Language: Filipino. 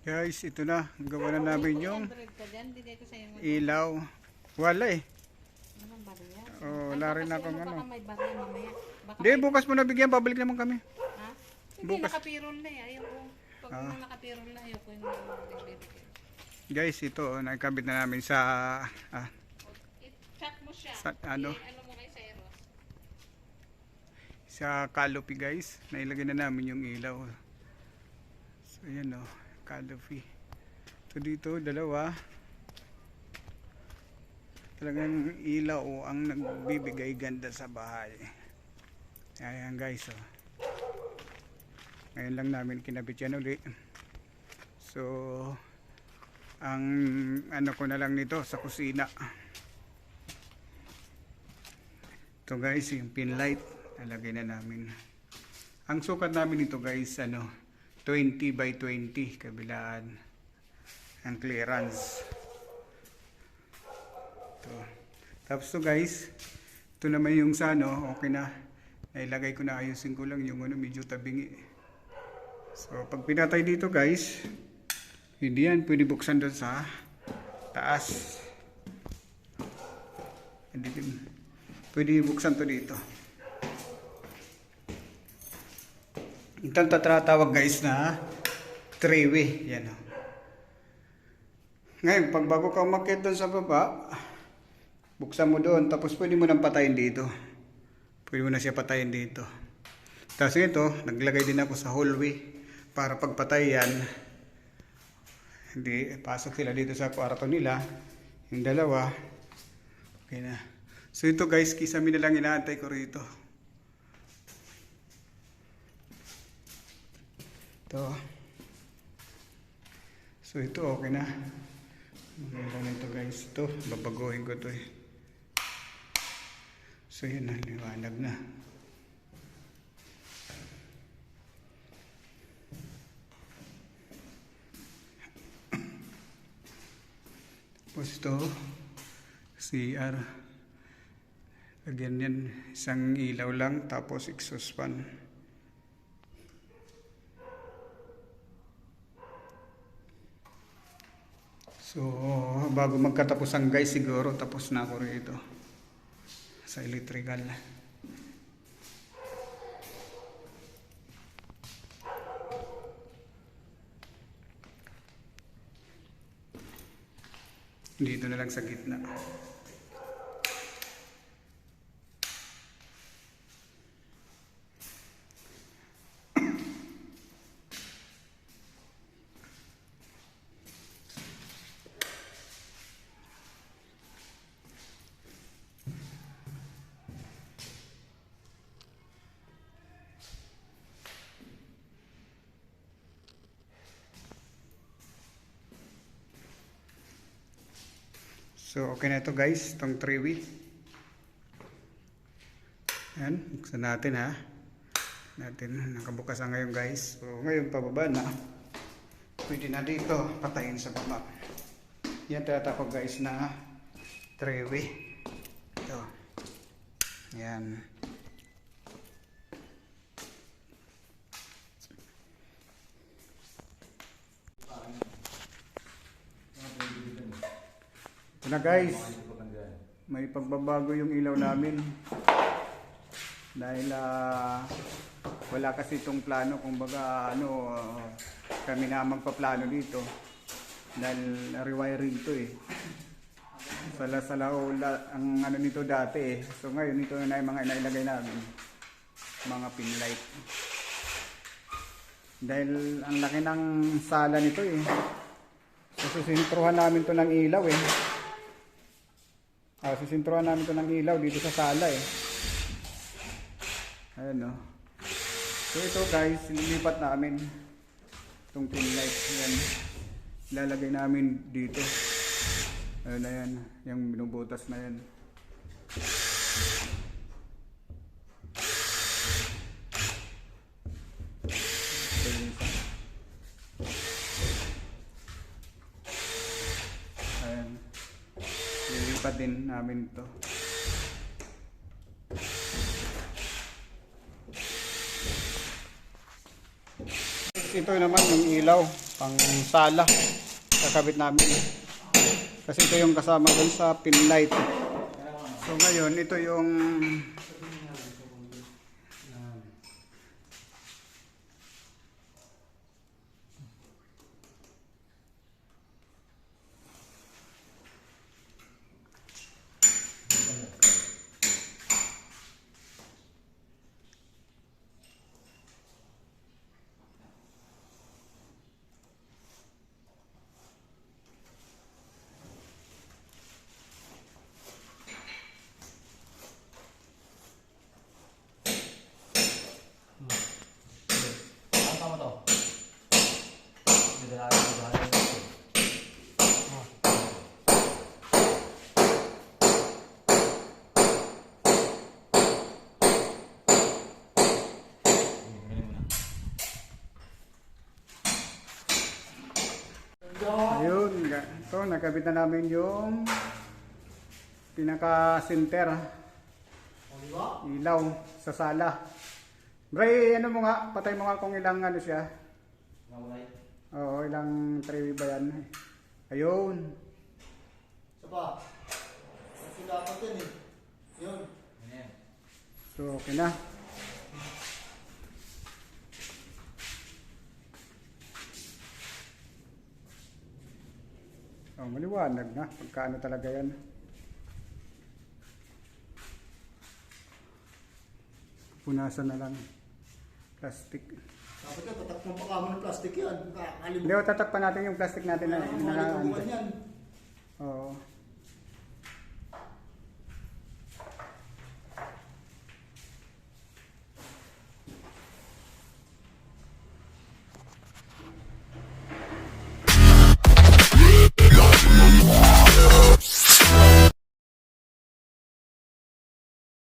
Guys, ito na. Gawa na namin yung 100 ka dyan, bigay ko sa'yo ng ilaw. Wala eh. Oh, wala rin Baka ano. Hindi, bukas mo nabigyan. Babalik naman kami. Ha? Hindi, bukas. nakapirol na eh. Ayaw ko. Pag Ah. nakapirol na, ayaw ko yung bibigay. Guys, ito. Oh, nakikabit na namin sa... Ah, I-chat mo siya. Sa- ano? I- ano mo kay Cyrus. sa canopy guys. Nailagay na namin yung ilaw. So, yan o. Canopy. Ito dito, dalawa. Talagang ilaw oh, ang nagbibigay ganda sa bahay. Ayan guys oh. Ngayon lang namin kinabit yan uli. So, ang ano ko na lang nito sa kusina. Ito guys, yung pin light, nalagay na namin. Ang sukat namin ito guys, ano, 20 by 20 kabilaan. Ang clearance. Ito. Tapos to guys, ito naman yung sa ano, okay na. Nailagay ko na ayusin ko lang yung ano, medyo tabingi. So, pag pinatay dito guys, hindi yan pwede buksan doon sa taas. Pwede buksan to dito. Ito ang tatawag guys na three-way. Yan o. Ngayon, pag bago ka umakyat doon sa baba, buksan mo doon, tapos pwede mo nang patayin dito. Pwede mo na siya patayin dito. Tapos ito, naglagay din ako sa hallway para pagpatay yan, hindi, pasok sila dito sa kwarto nila. Yung dalawa, okay na. So ito guys, kisami na lang inaantay ko rito. Ito. So ito okay na. Okay lang ito guys. Ito, babaguhin ko to eh. So yun na, liwanag na. Tapos ito, CR. Lagyan yan, isang ilaw lang, tapos exhaust fan. So, bago magkatapos ang guys, siguro tapos na ako rito. Sa electrical. Dito na lang sa gitna. So, okay na ito guys, itong 3 Yan, buksan natin ha. Natin, nakabukas na ngayon guys. So, ngayon pababa na. Pwede na dito, patayin sa baba. Yan tinatapag guys na 3 Ito. Yan. Ito na guys. May pagbabago yung ilaw namin. Dahil ah, wala kasi itong plano kung baga ano ah, kami na magpaplano dito. Dahil rewiring to eh. Sala sala ang ano nito dati eh. So ngayon ito na yung mga inailagay namin. Mga pin light. Dahil ang laki ng sala nito eh. So susintruhan namin to ng ilaw eh. Ah, susintruhan namin to ng ilaw dito sa sala eh. Ayan o. So ito guys, nilipat namin itong pin light. Yan. Ilalagay namin dito. Ayun na yan. Yung binubutas na yan. Ito yung isa. Ayan. Lilipat din namin ito. Ito naman yung ilaw. pang sala. Kakabit namin. Kasi ito yung kasama dun sa pin light. So ngayon, ito yung Ang tama to. Didala ko didala. Ayun, ito nakabit na namin yung pinaka-center ilaw sa sala. Bray, ano mo nga, patay mo nga kung ilang ano siya. Oo, ilang tray ba yan? Ayun. Isa pa. Dapat yan eh. Yun. So, okay na. Oh, maliwanag na. Pagkaano talaga yan. Punasan na lang. Plastic. Dapat yan, tatakpan pa kamo ng plastic yan. Hindi, Kakalimutan. o, tatakpan natin yung plastic natin na Kakalimutan na- buwan yan. Oo.